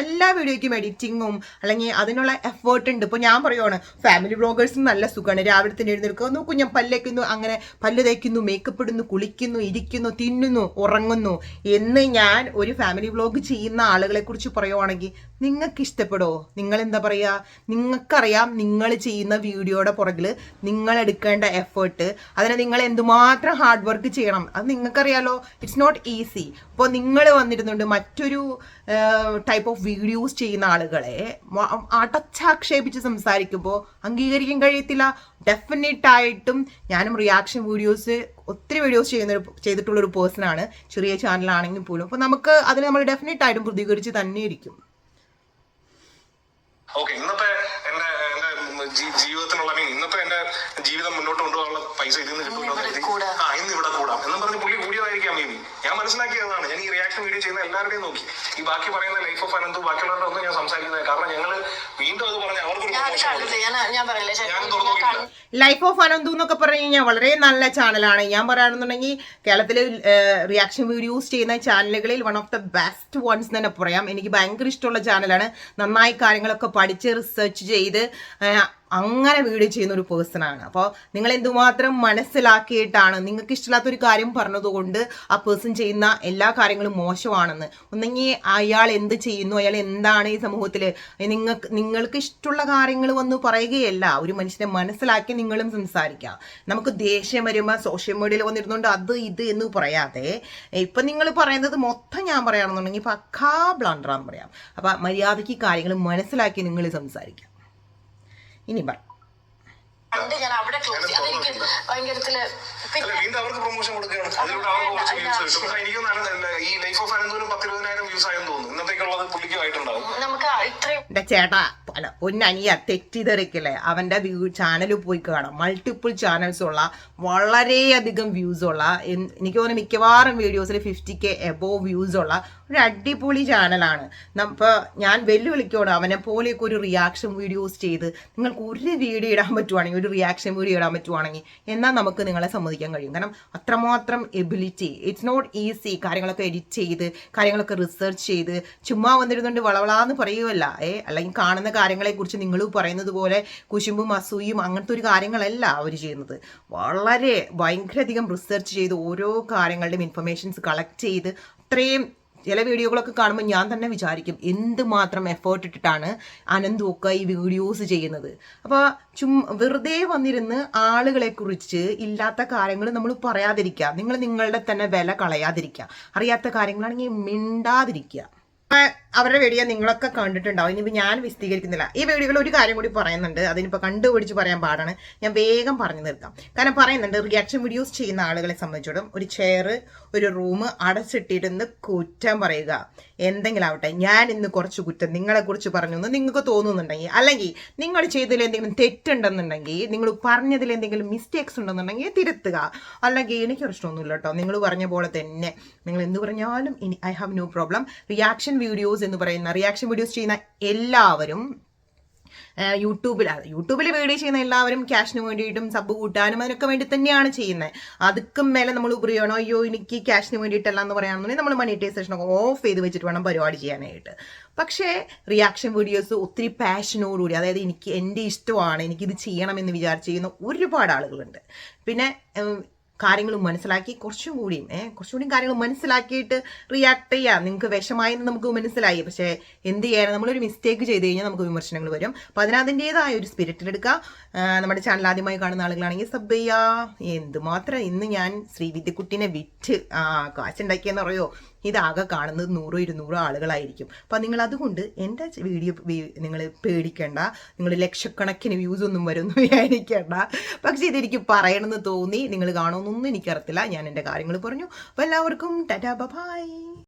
എല്ലാ വീഡിയോയ്ക്കും എഡിറ്റിങ്ങും അല്ലെങ്കിൽ അതിനുള്ള എഫേർട്ട് ഉണ്ട്. ഇപ്പോൾ ഞാൻ പറയുവാണ് ഫാമിലി വ്ളോഗേഴ്സും നല്ല സുഖമാണ് രാവിലെ തന്നെ എഴുന്നേൽക്കുക നോക്കൂ ഞാൻ പല്ലേക്കുന്നു അങ്ങനെ പല്ല് തേക്കുന്നു മേക്കപ്പ് ഇടുന്നു കുളിക്കുന്നു ഇരിക്കുന്നു തിന്നുന്നു. ഉറങ്ങുന്നു. എന്ന് ഞാൻ ഒരു ഫാമിലി വ്ളോഗ് ചെയ്യുന്ന ആളുകളെ കുറിച്ച് പറയുവാണെങ്കിൽ നിങ്ങൾക്ക് ഇഷ്ടപ്പെടുമോ നിങ്ങൾ എന്താ പറയുക നിങ്ങൾക്കറിയാം നിങ്ങൾ ചെയ്യുന്ന വീഡിയോയുടെ പുറകിൽ നിങ്ങൾ എടുക്കേണ്ട എഫേർട്ട് അതിന് നിങ്ങൾ എന്തുമാത്രം ഹാർഡ് വർക്ക് ചെയ്യണം? അത് നിങ്ങൾക്കറിയാലോ. ഇറ്റ്സ് നോട്ട് ഈസി അപ്പോൾ നിങ്ങൾ വന്നിരുന്നുണ്ട് മറ്റൊരു ടൈപ്പ് ഓഫ് വീഡിയോസ് ചെയ്യുന്ന ആളുകളെ അടച്ചാക്ഷേപിച്ച് സംസാരിക്കുമ്പോൾ അംഗീകരിക്കാൻ കഴിയത്തില്ല. ഡെഫിനറ്റായിട്ടും ഞാനും റിയാക്ഷൻ വീഡിയോസ് ഒത്തിരി വീഡിയോസ് ചെയ്യുന്ന ഒരു ചെയ്തിട്ടുള്ള ഒരു പേഴ്സണാണ് ചെറിയ ചാനലാണെങ്കിൽ പോലും. അപ്പോൾ നമുക്ക് അതിന് നമ്മൾ ഡെഫിനറ്റായിട്ടും പ്രതികരിച്ച് തന്നെ ഇരിക്കും. ഓക്കെ ഇന്നത്തെ എന്റെ എന്റെ ജീവിതത്തിനുള്ള മീൻ ഇന്നത്തെ എന്റെ ജീവിതം മുന്നോട്ട് കൊണ്ടുപോകാനുള്ള പൈസ ഇതിൽ നിന്ന് കിട്ടുമല്ലോ. ആ ഇന്ന് ഇവിടെ കൂടാം എന്നും പറഞ്ഞ് പുള്ളി ഞാൻ മനസ്സിലാക്കിയതാണ്. ഞാൻ ഈ റിയാക്ഷൻ വീഡിയോ ചെയ്യുന്ന എല്ലാവരുടെയും നോക്കി. ഈ ബാക്കി പറയുന്ന ലൈഫ് ഓഫ് അനന്തു ബാക്കിയുള്ളവരുടെ ഒന്നും ഞാൻ സംസാരിക്കുന്നത് കാരണം ഞങ്ങൾ വീണ്ടും അത് പറഞ്ഞ. കണ്ടു. ലൈഫ് ഓഫ് അനന്തു എന്നൊക്കെ പറഞ്ഞു കഴിഞ്ഞാൽ വളരെ നല്ല ചാനലാണ്. ഞാൻ പറയുകയാണെന്നുണ്ടെങ്കിൽ കേരളത്തിലെ റിയാക്ഷൻ വീഡിയോസ് ചെയ്യുന്ന ചാനലുകളിൽ one of the best ones തന്നെ പറയാം. എനിക്ക് ഭയങ്കര ഇഷ്ടമുള്ള ചാനലാണ്. നന്നായി കാര്യങ്ങളൊക്കെ പഠിച്ച് റിസർച്ച് ചെയ്ത് അങ്ങനെ വീട് ചെയ്യുന്ന ഒരു പേഴ്സൺ ആണ് അപ്പോൾ നിങ്ങൾ എന്തുമാത്രം മനസ്സിലാക്കിയിട്ടാണ് നിങ്ങൾക്ക് ഇഷ്ടമില്ലാത്ത ഒരു കാര്യം പറഞ്ഞതുകൊണ്ട് ആ പേഴ്സൺ ചെയ്യുന്ന എല്ലാ കാര്യങ്ങളും മോശമാണെന്ന്. ഒന്നെങ്കിൽ അയാൾ എന്ത് ചെയ്യുന്നു അയാൾ എന്താണ് ഈ സമൂഹത്തിൽ നിങ്ങൾക്ക് നിങ്ങൾക്ക് ഇഷ്ടമുള്ള കാര്യങ്ങൾ വന്ന് പറയുകയല്ല. ഒരു മനുഷ്യനെ മനസ്സിലാക്കി നിങ്ങളും സംസാരിക്കാം. നമുക്ക് ദേഷ്യം വരുമ്പോൾ സോഷ്യൽ മീഡിയയിൽ വന്നിരുന്നുകൊണ്ട് അത് ഇത് എന്ന് പറയാതെ ഇപ്പം നിങ്ങൾ പറയുന്നത് മൊത്തം ഞാൻ പറയുകയാണെന്നുണ്ടെങ്കിൽ പക്കാ ബ്ലണ്ടറാന്ന് പറയാം. അപ്പം മര്യാദയ്ക്ക് കാര്യങ്ങൾ മനസ്സിലാക്കി നിങ്ങൾ സംസാരിക്കാം. ഇനി പറ ഞാൻ അവിടെ ക്ലോസ് ചെയ്തു അതെനിക്ക് ഭയങ്കരത്തിൽ അല്ല പിന്നെ വീണ്ടും അവർക്ക് പ്രൊമോഷൻ കൊടുക്കുകയാണ്. അതിലൂടെ അവർക്ക് കുറച്ച് വ്യൂസ് കിട്ടും. പക്ഷേ എനിക്ക് തോന്നുന്നു ഈ ലൈഫ് ഓഫ് അനന്തപുരം പത്തിരുപതിനായിരം വ്യൂസ് ആയെന്ന് തോന്നുന്നു. ചേട്ടാ അല്ല ഒന്നനിയ അവന്റെ അവന്റെ വ്യൂ ചാനൽ പോയി കാണാം. മൾട്ടിപ്പിൾ ചാനൽസ് ഉള്ള വളരെയധികം വ്യൂസ് ഉള്ള എനിക്ക് തോന്നുന്നു മിക്കവാറും വീഡിയോസിൽ ഫിഫ്റ്റി കെ എബോ വ്യൂസ് ഉള്ള ഒരു അടിപൊളി ചാനലാണ് ഇപ്പോൾ ഞാൻ വെല്ലുവിളിക്കോട് അവനെ പോലെയൊക്കെ ഒരു റിയാക്ഷൻ വീഡിയോസ് ചെയ്ത് നിങ്ങൾക്ക് ഒരു വീഡിയോ ഇടാൻ പറ്റുവാണെങ്കിൽ ഒരു റിയാക്ഷൻ വീഡിയോ ഇടാൻ പറ്റുവാണെങ്കിൽ എന്നാൽ നമുക്ക് നിങ്ങളെ സമ്മതിക്കാൻ കഴിയും. കാരണം അത്രമാത്രം എബിലിറ്റി ഇറ്റ്സ് നോട്ട് ഈസി കാര്യങ്ങളൊക്കെ എഡിറ്റ് ചെയ്ത് കാര്യങ്ങളൊക്കെ റിസർച്ച് ചെയ്ത് ചുമ്മാ വന്നിരുന്നുകൊണ്ട് വളവളാന്ന് പറയുമല്ല ഏ അല്ലെങ്കിൽ കാണുന്ന കാര്യങ്ങളെക്കുറിച്ച് നിങ്ങൾ പറയുന്നത് പോലെ കുശുമ്പും അസൂയും അങ്ങനത്തെ ഒരു കാര്യങ്ങളല്ല അവർ ചെയ്യുന്നത്. വളരെ ഭയങ്കരധികം റിസർച്ച് ചെയ്ത് ഓരോ കാര്യങ്ങളുടെയും ഇൻഫർമേഷൻസ് കളക്ട് ചെയ്ത് അത്രയും ചില വീഡിയോകളൊക്കെ കാണുമ്പോൾ ഞാൻ തന്നെ വിചാരിക്കും എന്തുമാത്രം എഫേർട്ട് ഇട്ടിട്ടാണ് അനന്തുമൊക്കെ ഈ വീഡിയോസ് ചെയ്യുന്നത്. അപ്പോൾ ചും വെറുതെ വന്നിരുന്ന് ആളുകളെ കുറിച്ച് ഇല്ലാത്ത കാര്യങ്ങൾ നമ്മൾ പറയാതിരിക്കുക. നിങ്ങൾ നിങ്ങളുടെ തന്നെ വില കളയാതിരിക്കുക. അറിയാത്ത കാര്യങ്ങളാണെങ്കിൽ മിണ്ടാതിരിക്കുക. ആ, അവരുടെ വീഡിയോ നിങ്ങളൊക്കെ കണ്ടിട്ടുണ്ടാവും. ഇനിയിപ്പോൾ ഞാൻ വിശദീകരിക്കുന്നില്ല. ഈ വീഡിയോയിൽ ഒരു കാര്യം കൂടി പറയുന്നുണ്ട്. അതിനിപ്പോൾ കണ്ടുപിടിച്ച് പറയാൻ പാടാണ്. ഞാൻ വേഗം പറഞ്ഞു നിർത്താം കാരണം പറയുന്നുണ്ട് റിയാക്ഷൻ വീഡിയോസ് ചെയ്യുന്ന ആളുകളെ സംബന്ധിച്ചിടത്തോളം ഒരു ചെയർ ഒരു റൂം അടച്ചിട്ടിരുന്ന് കുറ്റം പറയുക. എന്തെങ്കിലും ആവട്ടെ ഞാൻ ഇന്ന് കുറച്ച് കുറ്റം നിങ്ങളെക്കുറിച്ച് പറഞ്ഞു എന്ന് നിങ്ങൾക്ക് തോന്നുന്നുണ്ടെങ്കിൽ അല്ലെങ്കിൽ നിങ്ങൾ ചെയ്തതിൽ എന്തെങ്കിലും തെറ്റുണ്ടെന്നുണ്ടെങ്കിൽ നിങ്ങൾ പറഞ്ഞതിൽ എന്തെങ്കിലും മിസ്റ്റേക്സ് ഉണ്ടെന്നുണ്ടെങ്കിൽ തിരുത്തുക. അല്ലെങ്കിൽ എനിക്ക് പ്രശ്നമൊന്നുമില്ല കേട്ടോ. നിങ്ങൾ പറഞ്ഞ പോലെ തന്നെ. നിങ്ങൾ എന്ത് പറഞ്ഞാലും ഇനി I have no problem reaction videos എന്ന് പറയുന്ന റിയാക്ഷൻ വീഡിയോസ് ചെയ്യുന്ന എല്ലാവരും യൂട്യൂബിൽ യൂട്യൂബിൽ വീഡിയോ ചെയ്യുന്ന എല്ലാവരും ക്യാഷിന് വേണ്ടിയിട്ടും സബ് കൂട്ടാനും അതിനൊക്കെ വേണ്ടി തന്നെയാണ് ചെയ്യുന്നത്. അതുക്കും മേലെ നമ്മൾ ഉപരിയാണോ അയ്യോ എനിക്ക് ക്യാഷിന് വേണ്ടിയിട്ടല്ല എന്ന് പറയുകയാണെന്നുണ്ടെങ്കിൽ നമ്മൾ മണിറ്റൈസേഷൻ ഒക്കെ ഓഫ് ചെയ്ത് വെച്ചിട്ട് വേണം പരിപാടി ചെയ്യാനായിട്ട്. പക്ഷേ റിയാക്ഷൻ വീഡിയോസ് ഒത്തിരി പാഷനോടുകൂടി അതായത് എനിക്ക് എന്റെ ഇഷ്ടമാണ് എനിക്കിത് ചെയ്യണമെന്ന് വിചാരിച്ച് ചെയ്യുന്ന ഒരുപാട് ആളുകളുണ്ട്. പിന്നെ കാര്യങ്ങൾ മനസ്സിലാക്കി കുറച്ചും കൂടിയും ഏഹ് കുറച്ചും കൂടിയും കാര്യങ്ങൾ മനസ്സിലാക്കിയിട്ട് റിയാക്ട് ചെയ്യാം. നിങ്ങൾക്ക് വിഷമായെന്ന് നമുക്ക് മനസ്സിലായി. പക്ഷേ എന്ത് ചെയ്യാനും? നമ്മളൊരു മിസ്റ്റേക്ക് ചെയ്ത് കഴിഞ്ഞാൽ നമുക്ക് വിമർശനങ്ങൾ വരും. അപ്പോൾ അതിനതിന്റെതായ ഒരു സ്പിരിറ്റിലെടുക്കുക നമ്മുടെ ചാനൽ ആദ്യമായി കാണുന്ന ആളുകളാണെങ്കിൽ സബ് ചെയ്യുക എന്തുമാത്രം ഇന്ന് ഞാൻ ശ്രീവിദ്യക്കുട്ടിനെ വിറ്റ് ആ കാശുണ്ടാക്കിയെന്ന് പറയോ? ഇതാകെ കാണുന്നത് നൂറോ ഇരുന്നൂറോ ആളുകളായിരിക്കും. അപ്പം നിങ്ങൾ അതുകൊണ്ട് എന്റെ വീഡിയോ നിങ്ങൾ പേടിക്കേണ്ട. നിങ്ങൾ ലക്ഷക്കണക്കിന് വ്യൂസ് ഒന്നും വരുമെന്ന് വിചാരിക്കേണ്ട. പക്ഷേ ഇതെനിക്ക് പറയണമെന്ന് തോന്നി. നിങ്ങൾ കാണുമെന്നൊന്നും എനിക്കറിയത്തില്ല. ഞാൻ എന്റെ കാര്യങ്ങൾ പറഞ്ഞു. അപ്പോൾ എല്ലാവർക്കും ടാറ്റാ ബൈ.